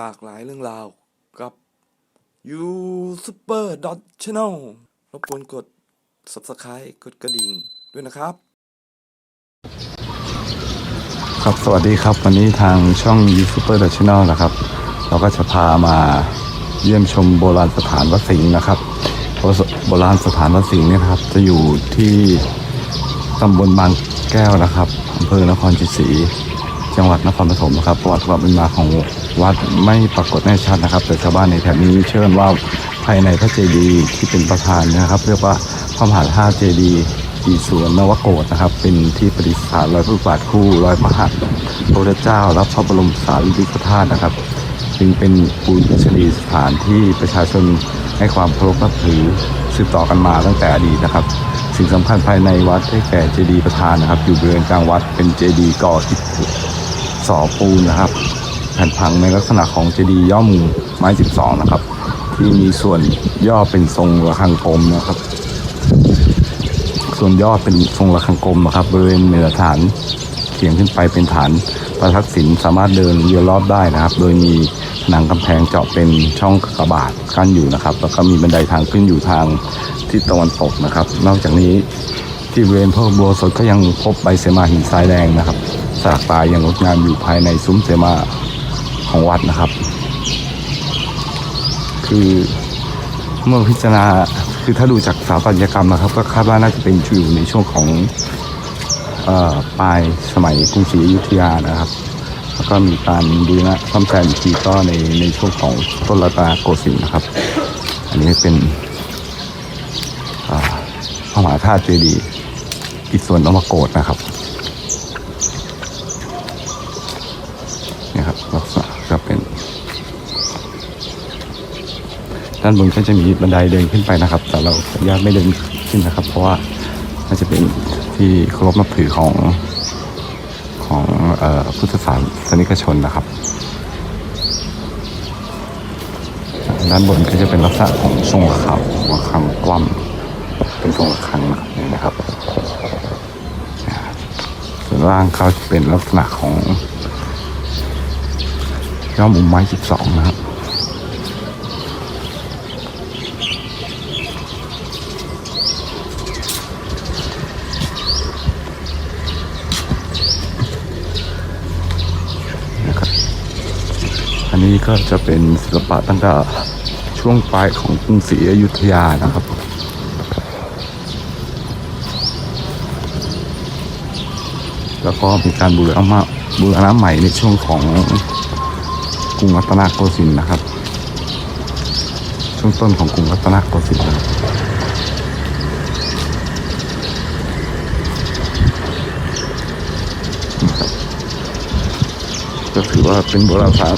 หลากหลายเรื่องราวกับ You Super Dot Channel รบกวนกด Subscribe กดกระดิ่งด้วยนะครับ ครับสวัสดีครับวันนี้ทางช่อง y o u t u b e r Channel นะครับ เราก็จะพามาเยี่ยมชมโบราณสถานวัดสิงห์นะครับโบราณสถานวัดสิงห์เนี่ยครับ จะอยู่ที่ตำบลบางแก้วนะครับอำเภอนครชัยศรีจังหวัดนครปฐมนะครับประวัติความเป็นมาของ วัดไม่ปรากฏแน่ชัดนะครับ แต่ชาวบ้านในแถบนี้เชื่อว่าภายในพระเจดีย์ที่เป็นประธานนะครับ เรียกว่าพระมหาธาตุเจดีย์อีสวนนวโกฏนะครับ เป็นที่ประดิษฐานรอยพระบาทคู่รอยพระหัตถ์พระพุทธเจ้าและพระบรมสารีริกธาตุนะครับจึงเป็นปูนชนีสถานที่ประชาชนให้ความเคารพนับถือสืบต่อกันมาตั้งแต่อดีตนะครับ สิ่งสำคัญภายในวัดได้แก่เจดีย์ประธานนะครับ อยู่บริเวณกลางวัดเป็นเจดีย์ก่ออิฐสอปูนนะครับ แผ่นพังในลักษณะของเจดีย์ย่อมุมไม้ 12 นะครับ ที่มีส่วนย่อเป็นทรงระฆังกลมนะครับ ส่วนยอดเป็นทรงระฆังกลมนะครับบริเวณเหนือฐานเขียงขึ้นไปเป็นฐานประทักษิณสามารถเดินเวียนรอบได้นะครับ โดยมีผนังกำแพงเจาะเป็นช่องกระบาดกั้นอยู่นะครับ แล้วก็มีบันไดทางขึ้นอยู่ทางทิศตะวันตกนะครับ นอกจากนี้ที่บริเวณพระอุโบสถก็ยังพบใบเสมาหินทรายแดงนะครับสลักตายยังงดงามอยู่ภายในซุ้มเสมา ของวัดนะครับ คือเมื่อพิจารณาคือถ้าดูจากสถาปัตยกรรมนะครับ ก็คาดว่าน่าจะเป็นอยู่ในช่วงของปลายสมัยกรุงศรีอยุธยานะครับ แล้วก็มีการบูรณะซ่อมแซมอีกทีก็ในในช่วงของต้นรัตนโกสินทร์นะครับ อันนี้เป็นพระมหาธาตุเจดีย์อิศวรนวโกฏนะครับเนี่ยครับลักษณะก็เป็น ด้านบนก็จะมีบันไดเดินขึ้นไปนะครับ แต่เราขออนุญาตไม่เดินขึ้นนะครับ เพราะว่าน่าจะเป็นที่เคารพนับถือของของพุทธศาสนิกชนนะครับ ด้านบนก็จะเป็นลักษณะของทรงระฆังระฆังกล้ำเป็นทรงระฆังนะครับเนี่ยนะครับส่วนล่างเขาจะเป็นลักษณะของย่อมุมไม้ 12 นะครับนะครับ นี้ก็จะเป็นศิลปะตั้งแต่ช่วงปลายของกรุงศรีอยุธยานะครับแล้วก็มีการบูรณะมาบูรณะใหม่ในช่วงของกรุงรัตนโกสินทร์นะครับ ช่วงต้นของกรุงรัตนโกสินทร์นะครับ ก็ถือว่าเป็นโบราณสถาน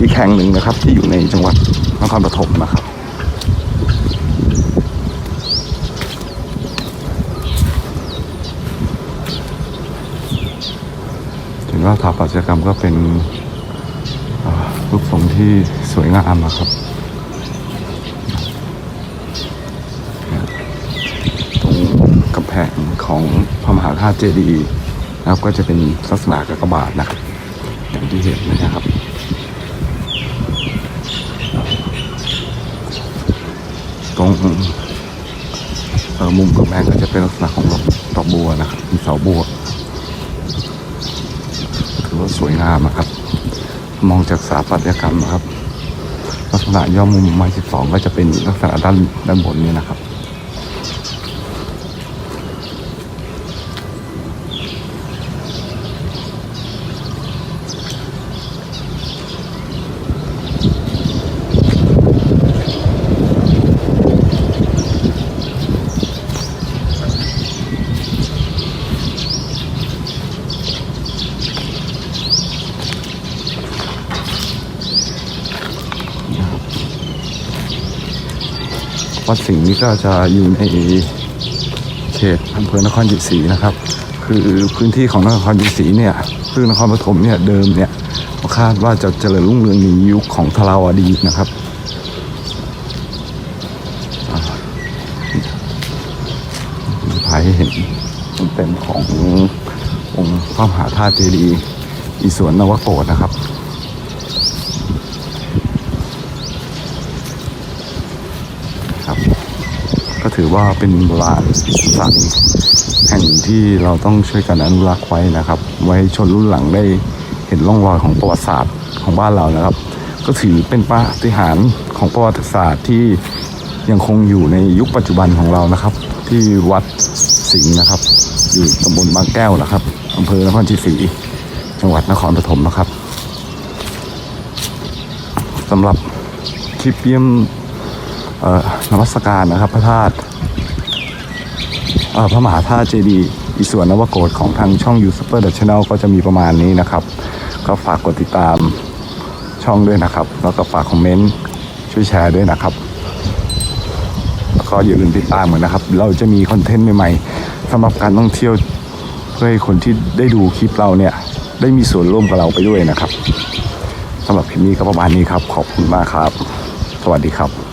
อีกแห่งหนึ่งนะครับ ที่อยู่ในจังหวัดนครปฐมนะครับเห็นว่าสถาปัตยกรรมก็เป็นรูปทรงที่สวยงามนะครับตรงกำแพงของพระมหาธาตุเจดีย์นะครับก็จะเป็นลักษณะกากบาทนะครับ อย่างที่เห็นนะครับตรงมุมกำแพงก็จะเป็นลักษณะของดอกดอกบัวนะครับมีเสาบัวถือว่าสวยงามนะครับ มองจากสถาปัตยกรรมนะครับ ลักษณะย่อมุมไม้12 ก็จะเป็นลักษณะด้านด้านบนนี้นะครับ วัดสิงห์นี้ก็จะอยู่ในเขตอำเภอนครชัยศรีนะครับ คือพื้นที่ของนครชัยศรีเนี่ยคือนครปฐมเนี่ยเดิมเนี่ยคาดว่าจะเจริญรุ่งเรืองในยุคของทราวดีนะครับอ่ามีภายให้เห็นเต็มขององค์พระมหาธาตุเจดีย์อีสวนนวโกฏนะครับ็ถือว่าเป็นโบราณสถานแห่งที่เราต้องช่วยกันอนุรักษ์ไว้นะครับ ไว้ให้ชนรุ่นหลังได้เห็นร่องรอยของประวัติศาสตร์ของบ้านเรานะครับ ก็ถือเป็นปาฏิหาริย์ของประวัติศาสตร์ที่ยังคงอยู่ในยุคปัจจุบันของเรานะครับ ที่วัดสิงห์นะครับ อยู่ตำบลบางแก้วนะครับอำเภอนครชัยศรีจังหวัดนครปฐมนะครับสำหรับคลิปเยี่ยม นมัสการนะครับพระธาตุพระมหาธาตุเจดีย์อิศวรนวโกศของทางช่องยู s เปอร์ดัชแนลก็จะมีประมาณนี้นะครับ ก็ฝากกดติดตามช่องด้วยนะครับ แล้วก็ฝากคอมเมนต์ช่วยแชร์ด้วยนะครับแล้วก็อย่าลืมติดตามกันนะครับ เราจะมีคอนเทนต์ใหม่ๆสำหรับการท่องเที่ยวเพื่อให้คนที่ได้ดูคลิปเราเนี่ยได้มีส่วนร่วมกับเราไปด้วยนะครับสำหรับคลิปนี้ก็ประมาณนี้ครับ ขอบคุณมากครับ สวัสดีครับ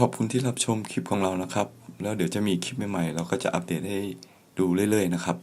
ขอบคุณที่รับชมคลิปของเรานะครับ แล้วเดี๋ยวจะมีคลิปใหม่ๆ เราก็จะอัปเดตให้ดูเรื่อยๆนะครับ